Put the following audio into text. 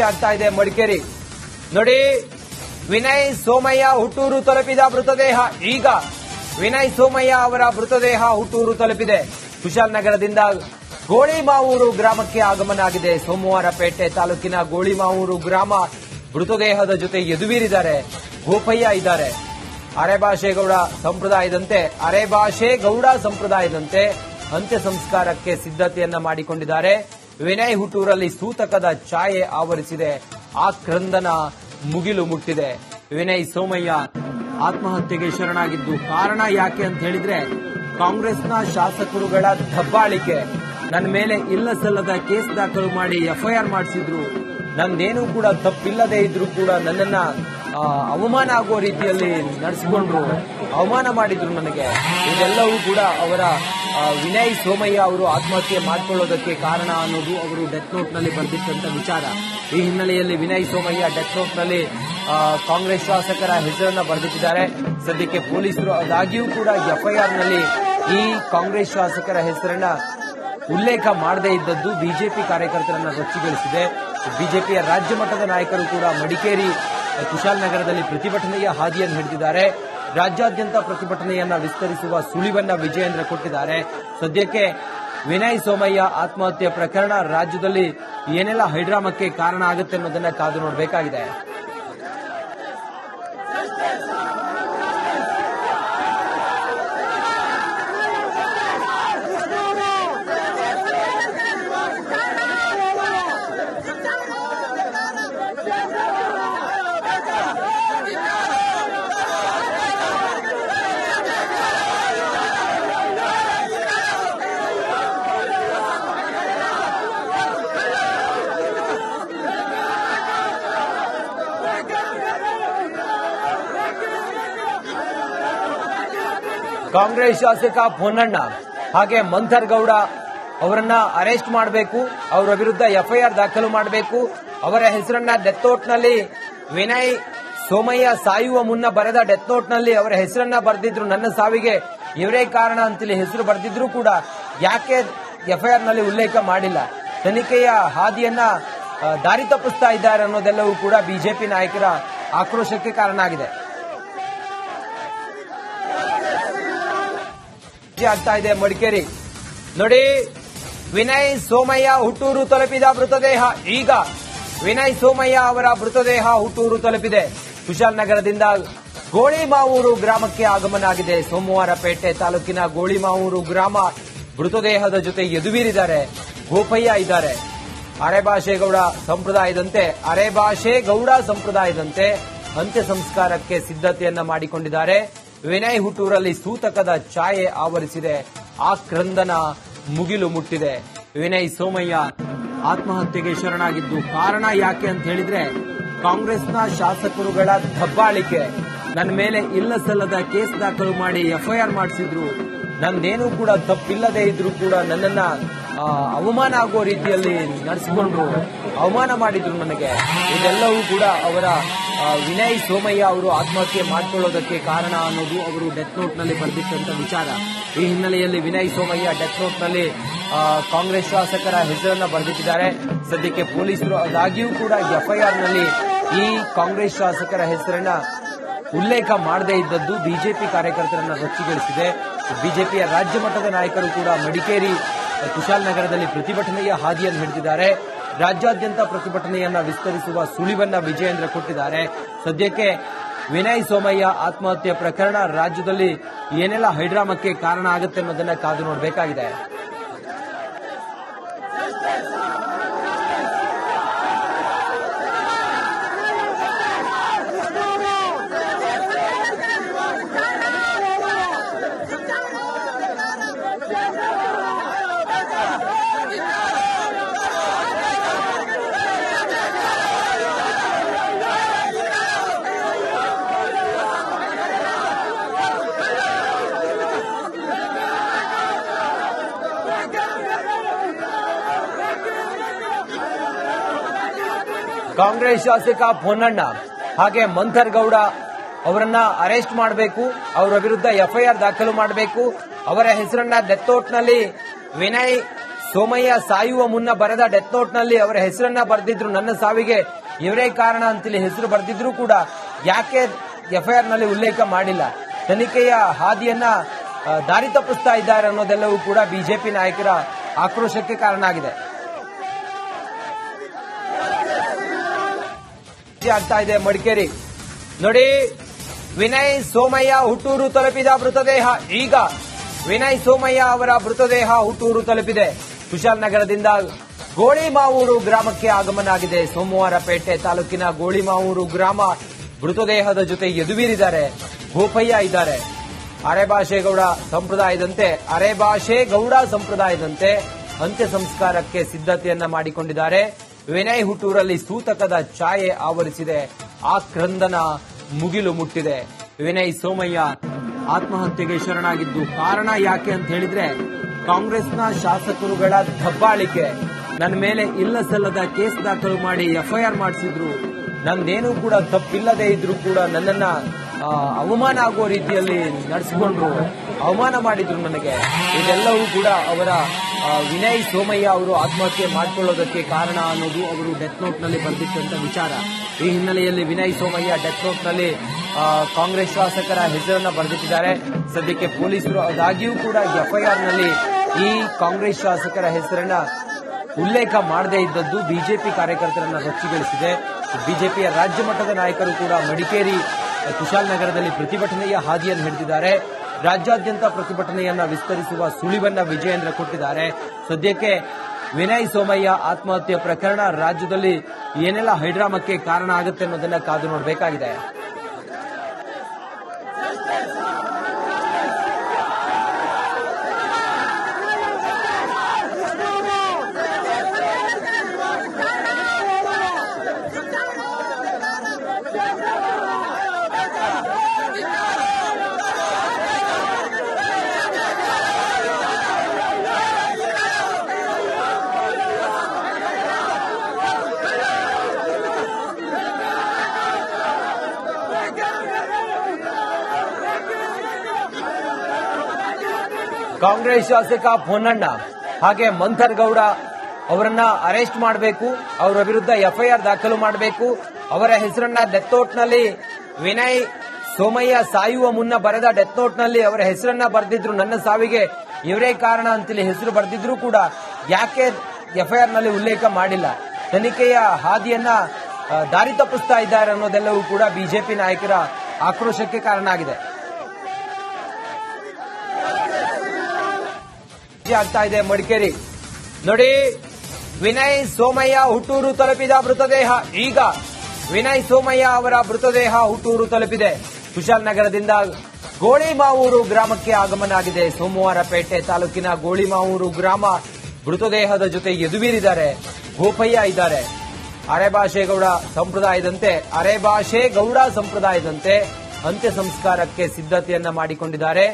ಆಗ್ತಾ ಇದೆ ಮಡಿಕೇರಿ. ನೋಡಿ, ವಿನಯ್ ಸೋಮಯ್ಯ ಹುಟ್ಟೂರು ತಲುಪಿದ ಮೃತದೇಹ. ಈಗ ವಿನಯ್ ಸೋಮಯ್ಯ ಅವರ ಮೃತದೇಹ ಹುಟ್ಟೂರು ತಲುಪಿದೆ. ಕುಶಾಲನಗರದಿಂದ ಗೋಳಿಮಾವೂರು ಗ್ರಾಮಕ್ಕೆ ಆಗಮನ ಆಗಿದೆ. ಸೋಮವಾರ ಪೇಟೆ ತಾಲೂಕಿನ ಗೋಳಿಮಾವೂರು ಗ್ರಾಮ ಮೃತದೇಹದ ಜೊತೆ ಯದುವೀರಿದ್ದಾರೆ ಗೋಪಯ್ಯ ಇದ್ದಾರೆ. ಅರೆಭಾಷೆಗೌಡ ಸಂಪ್ರದಾಯದಂತೆ ಅರೆಭಾಷೆಗೌಡ ಸಂಪ್ರದಾಯದಂತೆ ಅಂತ್ಯ ಸಂಸ್ಕಾರಕ್ಕೆ ಸಿದ್ಧತೆಯನ್ನ ಮಾಡಿಕೊಂಡಿದ್ದಾರೆ. ವಿನಯ್ ಹುಟ್ಟೂರಲ್ಲಿ ಸೂತಕದ ಛಾಯೆ ಆವರಿಸಿದೆ. ಆ ಕ್ರಂದನ ಮುಗಿಲು ಮುಟ್ಟಿದೆ. ವಿನಯ್ ಸೋಮಯ್ಯ ಆತ್ಮಹತ್ಯೆಗೆ ಶರಣಾಗಿದ್ದು ಕಾರಣ ಯಾಕೆ ಅಂತ ಹೇಳಿದ್ರೆ, ಕಾಂಗ್ರೆಸ್ನ ಶಾಸಕರುಗಳ ದಬ್ಬಾಳಿಕೆ. ನನ್ನ ಮೇಲೆ ಇಲ್ಲ ಸಲ್ಲದ ಕೇಸ್ ದಾಖಲು ಮಾಡಿ ಎಫ್ಐಆರ್ ಮಾಡಿಸಿದ್ರು. ನಂದೇನೂ ಕೂಡ ತಪ್ಪಿಲ್ಲದೆ ಇದ್ರು ಕೂಡ ನನ್ನನ್ನ ಅವಮಾನ ಆಗುವ ರೀತಿಯಲ್ಲಿ ನಡೆಸಿಕೊಂಡ್ರು. ಅವಮಾನ ಮಾಡಿದ್ರು ನನಗೆ. ಇದೆಲ್ಲವೂ ಕೂಡ ಅವರ ವಿನಯ್ ಸೋಮಯ್ಯ ಅವರು ಆತ್ಮಹತ್ಯೆ ಮಾಡಿಕೊಳ್ಳೋದಕ್ಕೆ ಕಾರಣ ಅನ್ನೋದು ಅವರು ಡೆತ್ ನೋಟ್ನಲ್ಲಿ ಬರೆದಿಟ್ಟಂತ ವಿಚಾರ. ಈ ಹಿನ್ನೆಲೆಯಲ್ಲಿ ವಿನಯ್ ಸೋಮಯ್ಯ ಡೆತ್ ನೋಟ್ನಲ್ಲಿ ಕಾಂಗ್ರೆಸ್ ಶಾಸಕರ ಹೆಸರನ್ನ ಬರೆದಿಟ್ಟಿದ್ದಾರೆ. ಸದ್ಯಕ್ಕೆ ಪೊಲೀಸರು ಅದಾಗಿಯೂ ಕೂಡ ಎಫ್ಐಆರ್ನಲ್ಲಿ ಈ ಕಾಂಗ್ರೆಸ್ ಶಾಸಕರ ಹೆಸರನ್ನ ಉಲ್ಲೇಖ ಮಾಡದೇ ಇದ್ದದ್ದು ಬಿಜೆಪಿ ಕಾರ್ಯಕರ್ತರನ್ನ ರೊಚ್ಚಿಗೊಳಿಸಿದೆ ಬಿಜೆಪಿಯ ರಾಜ್ಯ ಮಟ್ಟದ ನಾಯಕರು ಕೂಡ ಮಡಿಕೇರಿ ಕುಶಾಲನಗರದಲ್ಲಿ ಪ್ರತಿಭಟನೆಯ ಹಾದಿಯನ್ನು ಹಿಡಿದಿದ್ದಾರೆ. ರಾಜ್ಯಾದ್ಯಂತ ಪ್ರತಿಭಟನೆಯನ್ನ ವಿಸ್ತರಿಸುವ ಸುಳಿವನ್ನ ವಿಜಯೇಂದ್ರ ಕೊಟ್ಟಿದ್ದಾರೆ. ಸದ್ಯಕ್ಕೆ ವಿನಯ್ ಸೋಮಯ್ಯ ಆತ್ಮಹತ್ಯೆ ಪ್ರಕರಣ ರಾಜ್ಯದಲ್ಲಿ ಏನೆಲ್ಲ ಹೈಡ್ರಾಮಕ್ಕೆ ಕಾರಣ ಆಗುತ್ತೆ ಅನ್ನೋದನ್ನ ಕಾದು ನೋಡಬೇಕಾಗಿದೆ. ಕಾಂಗ್ರೆಸ್ ಶಾಸಕ ಪೊನ್ನಣ್ಣ ಹಾಗೆ ಮಂಥರ್ ಗೌಡ ಅವರನ್ನ ಅರೆಸ್ಟ್ ಮಾಡಬೇಕು, ಅವರ ವಿರುದ್ಧ ಎಫ್ಐಆರ್ ದಾಖಲು ಮಾಡಬೇಕು, ಅವರ ಹೆಸರನ್ನ ಡೆತ್ ನೋಟ್ನಲ್ಲಿ ವಿನಯ್ ಸೋಮಯ್ಯ ಸಾಯುವ ಮುನ್ನ ಬರೆದ ಡೆತ್ ನೋಟ್ನಲ್ಲಿ ಅವರ ಹೆಸರನ್ನ ಬರೆದಿದ್ರು, ನನ್ನ ಸಾವಿಗೆ ಇವರೇ ಕಾರಣ ಅಂತೇಳಿ ಹೆಸರು ಬರೆದಿದ್ರು ಕೂಡ ಯಾಕೆ ಎಫ್ಐಆರ್ನಲ್ಲಿ ಉಲ್ಲೇಖ ಮಾಡಿಲ್ಲ. ತನಿಖೆಯ ಹಾದಿಯನ್ನ ದಾರಿ ತಪ್ಪಿಸ್ತಾ ಇದ್ದಾರೆ ಅನ್ನೋದೆಲ್ಲವೂ ಕೂಡ ಬಿಜೆಪಿ ನಾಯಕರ ಆಕ್ರೋಶಕ್ಕೆ ಕಾರಣ ಆಗಿದೆ. ಆಗ್ತಾ ಇದೆ ಮಡಿಕೇರಿ. ನೋಡಿ, ವಿನಯ್ ಸೋಮಯ್ಯ ಹುಟ್ಟೂರು ತಲುಪಿದ ಮೃತದೇಹ. ಈಗ ವಿನಯ್ ಸೋಮಯ್ಯ ಅವರ ಮೃತದೇಹ ಹುಟ್ಟೂರು ತಲುಪಿದೆ. ಕುಶಾಲನಗರದಿಂದ ಗೋಳಿಮಾವೂರು ಗ್ರಾಮಕ್ಕೆ ಆಗಮನ ಆಗಿದೆ. ಸೋಮವಾರ ಪೇಟೆ ತಾಲೂಕಿನ ಗೋಳಿಮಾವೂರು ಗ್ರಾಮ ಮೃತದೇಹದ ಜೊತೆ ಯದುವೀರಿದ್ದಾರೆ ಗೋಪಯ್ಯ ಇದ್ದಾರೆ. ಅರೆಭಾಷೆಗೌಡ ಸಂಪ್ರದಾಯದಂತೆ ಅರೆಭಾಷೆಗೌಡ ಸಂಪ್ರದಾಯದಂತೆ ಅಂತ್ಯ ಸಂಸ್ಕಾರಕ್ಕೆ ಸಿದ್ಧತೆಯನ್ನ ಮಾಡಿಕೊಂಡಿದ್ದಾರೆ. ವಿನಯ್ ಹುಟ್ಟೂರಲ್ಲಿ ಸೂತಕದ ಛಾಯೆ ಆವರಿಸಿದೆ. ಆ ಕ್ರಂದನ ಮುಗಿಲು ಮುಟ್ಟಿದೆ. ವಿನಯ್ ಸೋಮಯ್ಯ ಆತ್ಮಹತ್ಯೆಗೆ ಶರಣಾಗಿದ್ದು ಕಾರಣ ಯಾಕೆ ಅಂತ ಹೇಳಿದ್ರೆ, ಕಾಂಗ್ರೆಸ್ನ ಶಾಸಕರುಗಳ ದಬ್ಬಾಳಿಕೆ. ನನ್ನ ಮೇಲೆ ಇಲ್ಲ ಸಲ್ಲದ ಕೇಸ್ ದಾಖಲು ಮಾಡಿ ಎಫ್ಐಆರ್ ಮಾಡಿಸಿದ್ರು. ನಂದೇನೂ ಕೂಡ ತಪ್ಪಿಲ್ಲದೆ ಇದ್ರೂ ಕೂಡ ನನ್ನನ್ನ ಅವಮಾನ ಆಗುವ ರೀತಿಯಲ್ಲಿ ನಡೆಸಿಕೊಂಡು ಅವಮಾನ ಮಾಡಿದ್ರು ನನಗೆ. ಇದೆಲ್ಲವೂ ಕೂಡ ಅವರ ವಿನಯ್ ಸೋಮಯ್ಯ ಅವರು ಆತ್ಮಹತ್ಯೆ ಮಾಡಿಕೊಳ್ಳೋದಕ್ಕೆ ಕಾರಣ ಅನ್ನೋದು ಅವರು ಡೆತ್ ನೋಟ್ನಲ್ಲಿ ಬರೆದಿಟ್ಟಂತ ವಿಚಾರ. ಈ ಹಿನ್ನೆಲೆಯಲ್ಲಿ ವಿನಯ್ ಸೋಮಯ್ಯ ಡೆತ್ ನೋಟ್ನಲ್ಲಿ ಕಾಂಗ್ರೆಸ್ ಶಾಸಕರ ಹೆಸರನ್ನ ಬರೆದಿಟ್ಟಿದ್ದಾರೆ. ಸದ್ಯಕ್ಕೆ ಪೊಲೀಸರು ಅದಾಗಿಯೂ ಕೂಡ ಎಫ್ಐಆರ್ನಲ್ಲಿ ಈ ಕಾಂಗ್ರೆಸ್ ಶಾಸಕರ ಹೆಸರನ್ನ ಉಲ್ಲೇಖ ಮಾಡದೇ ಇದ್ದದ್ದು ಬಿಜೆಪಿ ಕಾರ್ಯಕರ್ತರನ್ನ ರೊಚ್ಚಿಗೊಳಿಸಿದೆ ಬಿಜೆಪಿಯ ರಾಜ್ಯ ಮಟ್ಟದ ನಾಯಕರು ಕೂಡ ಮಡಿಕೇರಿ ಕುಶಾಲನಗರದಲ್ಲಿ ಪ್ರತಿಭಟನೆಯ ಹಾದಿಯನ್ನು ಹಿಡಿದಿದ್ದಾರೆ. ರಾಜ್ಯಾದ್ಯಂತ ಪ್ರತಿಭಟನೆಯನ್ನ ವಿಸ್ತರಿಸುವ ಸುಳಿವನ್ನ ವಿಜಯೇಂದ್ರ ಕೊಟ್ಟಿದ್ದಾರೆ. ಸದ್ಯಕ್ಕೆ ವಿನಯ್ ಸೋಮಯ್ಯ ಆತ್ಮಹತ್ಯೆ ಪ್ರಕರಣ ರಾಜ್ಯದಲ್ಲಿ ಏನೆಲ್ಲ ಹೈಡ್ರಾಮಕ್ಕೆ ಕಾರಣ ಆಗುತ್ತೆ ಅನ್ನೋದನ್ನ ಕಾದು ನೋಡಬೇಕಾಗಿದೆ. ಕಾಂಗ್ರೆಸ್ ಶಾಸಕ ಪೊನ್ನಣ್ಣ ಹಾಗೆ ಮಂಥರ್ ಗೌಡ ಅವರನ್ನ ಅರೆಸ್ಟ್ ಮಾಡಬೇಕು, ಅವರ ವಿರುದ್ಧ ಎಫ್ಐಆರ್ ದಾಖಲು ಮಾಡಬೇಕು, ಅವರ ಹೆಸರನ್ನ ಡೆತ್ ನೋಟ್ನಲ್ಲಿ ವಿನಯ್ ಸೋಮಯ್ಯ ಸಾಯುವ ಮುನ್ನ ಬರೆದ ಡೆತ್ ನೋಟ್ನಲ್ಲಿ ಅವರ ಹೆಸರನ್ನ ಬರೆದಿದ್ರು, ನನ್ನ ಸಾವಿಗೆ ಇವರೇ ಕಾರಣ ಅಂತೇಳಿ ಹೆಸರು ಬರೆದಿದ್ರು ಕೂಡ ಯಾಕೆ ಎಫ್ಐಆರ್ನಲ್ಲಿ ಉಲ್ಲೇಖ ಮಾಡಿಲ್ಲ? ತನಿಖೆಯ ಹಾದಿಯನ್ನ ದಾರಿ ತಪ್ಪಿಸ್ತಾ ಇದ್ದಾರೆ ಅನ್ನೋದೆಲ್ಲವೂ ಕೂಡ ಬಿಜೆಪಿ ನಾಯಕರ ಆಕ್ರೋಶಕ್ಕೆ ಕಾರಣ ಆಗಿದೆ. ಆಗ್ತಾ ಇದೆ ಮಡಿಕೇರಿ. ನೋಡಿ, ವಿನಯ್ ಸೋಮಯ್ಯ ಹುಟ್ಟೂರು ತಲುಪಿದ ಮೃತದೇಹ. ಈಗ ವಿನಯ್ ಸೋಮಯ್ಯ ಅವರ ಮೃತದೇಹ ಹುಟ್ಟೂರು ತಲುಪಿದೆ. ಕುಶಾಲನಗರದಿಂದ ಗೋಳಿಮಾವೂರು ಗ್ರಾಮಕ್ಕೆ ಆಗಮನ ಆಗಿದೆ. ಸೋಮವಾರಪೇಟೆ ತಾಲೂಕಿನ ಗೋಳಿಮಾವೂರು ಗ್ರಾಮ ಮೃತದೇಹದ ಜೊತೆ ಯದುವೀರಿದ್ದಾರೆ ಗೋಪಯ್ಯ ಇದ್ದಾರೆ. ಅರೆಭಾಷೆಗೌಡ ಸಂಪ್ರದಾಯದಂತೆ ಅರೆಭಾಷೆಗೌಡ ಸಂಪ್ರದಾಯದಂತೆ ಅಂತ್ಯ ಸಂಸ್ಕಾರಕ್ಕೆ ಸಿದ್ಧತೆಯನ್ನ ಮಾಡಿಕೊಂಡಿದ್ದಾರೆ. ವಿನಯ್ ಹುಟ್ಟೂರಲ್ಲಿ ಸೂತಕದ ಛಾಯೆ ಆವರಿಸಿದೆ. ಆ ಕ್ರಂದನ ಮುಗಿಲು ಮುಟ್ಟಿದೆ. ವಿನಯ್ ಸೋಮಯ್ಯ ಆತ್ಮಹತ್ಯೆಗೆ ಶರಣಾಗಿದ್ದು ಕಾರಣ ಯಾಕೆ ಅಂತ ಹೇಳಿದ್ರೆ, ಕಾಂಗ್ರೆಸ್ನ ಶಾಸಕರುಗಳ ದಬ್ಬಾಳಿಕೆ. ನನ್ನ ಮೇಲೆ ಇಲ್ಲ ಸಲ್ಲದ ಕೇಸ್ ದಾಖಲು ಮಾಡಿ ಎಫ್ಐಆರ್ ಮಾಡಿಸಿದ್ರು. ನಂದೇನೂ ಕೂಡ ತಪ್ಪಿಲ್ಲದೆ ಇದ್ರೂ ಕೂಡ ನನ್ನನ್ನ ಅವಮಾನ ಆಗುವ ರೀತಿಯಲ್ಲಿ ನಡೆಸಿಕೊಂಡ್ರು ಅವಮಾನ ಮಾಡಿದ್ರು ನನಗೆ. ಇದೆಲ್ಲವೂ ಕೂಡ ಅವರ ವಿನಯ್ ಸೋಮಯ್ಯ ಅವರು ಆತ್ಮಹತ್ಯೆ ಮಾಡಿಕೊಳ್ಳೋದಕ್ಕೆ ಕಾರಣ ಅನ್ನೋದು ಅವರು ಡೆತ್ ನೋಟ್ನಲ್ಲಿ ಬರೆದಿಟ್ಟಂತ ವಿಚಾರ. ಈ ಹಿನ್ನೆಲೆಯಲ್ಲಿ ವಿನಯ್ ಸೋಮಯ್ಯ ಡೆತ್ ನೋಟ್ನಲ್ಲಿ ಕಾಂಗ್ರೆಸ್ ಶಾಸಕರ ಹೆಸರನ್ನ ಬರೆದಿಟ್ಟಿದ್ದಾರೆ. ಸದ್ಯಕ್ಕೆ ಪೊಲೀಸರು ಅದಾಗಿಯೂ ಕೂಡ ಎಫ್ಐಆರ್ನಲ್ಲಿ ಈ ಕಾಂಗ್ರೆಸ್ ಶಾಸಕರ ಹೆಸರನ್ನ ಉಲ್ಲೇಖ ಮಾಡದೇ ಇದ್ದದ್ದು ಬಿಜೆಪಿ ಕಾರ್ಯಕರ್ತರನ್ನ ರೊಚ್ಚಿಗೊಳಿಸಿದೆ ಬಿಜೆಪಿಯ ರಾಜ್ಯ ಮಟ್ಟದ ನಾಯಕರು ಕೂಡ ಮಡಿಕೇರಿ ಕುಶಾಲನಗರದಲ್ಲಿ ಪ್ರತಿಭಟನೆಯ ಹಾದಿಯನ್ನು ಹಿಡಿದಿದ್ದಾರೆ. ರಾಜ್ಯಾದ್ಯಂತ ಪ್ರತಿಭಟನೆಯನ್ನ ವಿಸ್ತರಿಸುವ ಸುಳಿವನ್ನ ವಿಜಯೇಂದ್ರ ಕೊಟ್ಟಿದ್ದಾರೆ. ಸದ್ಯಕ್ಕೆ ವಿನಯ್ ಸೋಮಯ್ಯ ಆತ್ಮಹತ್ಯೆ ಪ್ರಕರಣ ರಾಜ್ಯದಲ್ಲಿ ಏನೆಲ್ಲ ಹೈಡ್ರಾಮಕ್ಕೆ ಕಾರಣ ಆಗುತ್ತೆ ಅನ್ನೋದನ್ನ ಕಾದು ನೋಡಬೇಕಾಗಿದೆ. ಕಾಂಗ್ರೆಸ್ ಶಾಸಕ ಪೊನ್ನಣ್ಣ ಹಾಗೆ ಮಂಥರ್ ಗೌಡ ಅವರನ್ನ ಅರೆಸ್ಟ್ ಮಾಡಬೇಕು, ಅವರ ವಿರುದ್ಧ ಎಫ್ಐಆರ್ ದಾಖಲು ಮಾಡಬೇಕು, ಅವರ ಹೆಸರನ್ನ ಡೆತ್ ನೋಟ್ನಲ್ಲಿ ವಿನಯ್ ಸೋಮಯ್ಯ ಸಾಯುವ ಮುನ್ನ ಬರೆದ ಡೆತ್ ನೋಟ್ನಲ್ಲಿ ಅವರ ಹೆಸರನ್ನ ಬರೆದಿದ್ರು, ನನ್ನ ಸಾವಿಗೆ ಇವರೇ ಕಾರಣ ಅಂತೇಳಿ ಹೆಸರು ಬರೆದಿದ್ರು ಕೂಡ ಯಾಕೆ ಎಫ್ಐಆರ್ನಲ್ಲಿ ಉಲ್ಲೇಖ ಮಾಡಿಲ್ಲ? ತನಿಖೆಯ ಹಾದಿಯನ್ನ ದಾರಿ ತಪ್ಪಿಸ್ತಾ ಇದ್ದಾರೆ ಅನ್ನೋದೆಲ್ಲವೂ ಕೂಡ ಬಿಜೆಪಿ ನಾಯಕರ ಆಕ್ರೋಶಕ್ಕೆ ಕಾರಣ ಆಗಿದೆ. ಆಗ್ತಾ ಇದೆ, ಮಡಿಕೇರಿ. ನೋಡಿ, ವಿನಯ್ ಸೋಮಯ್ಯ ಹುಟ್ಟೂರು ತಲುಪಿದ ಮೃತದೇಹ. ಈಗ ವಿನಯ್ ಸೋಮಯ್ಯ ಅವರ ಮೃತದೇಹ ಹುಟ್ಟೂರು ತಲುಪಿದೆ. ಕುಶಾಲನಗರದಿಂದ ಗೋಳಿಮಾವೂರು ಗ್ರಾಮಕ್ಕೆ ಆಗಮನ ಆಗಿದೆ. ಸೋಮವಾರಪೇಟೆ ತಾಲೂಕಿನ ಗೋಳಿಮಾವೂರು ಗ್ರಾಮ ಮೃತದೇಹದ ಜೊತೆ ಎದುವೀರಿದ್ದಾರೆ. ಗೋಪಯ್ಯ ಇದ್ದಾರೆ. ಅರೆಭಾಷೆಗೌಡ ಸಂಪ್ರದಾಯದಂತೆ ಅರೆಭಾಷೆಗೌಡ ಸಂಪ್ರದಾಯದಂತೆ ಅಂತ್ಯ ಸಂಸ್ಕಾರಕ್ಕೆ ಸಿದ್ಧತೆಯನ್ನ ಮಾಡಿಕೊಂಡಿದ್ದಾರೆ.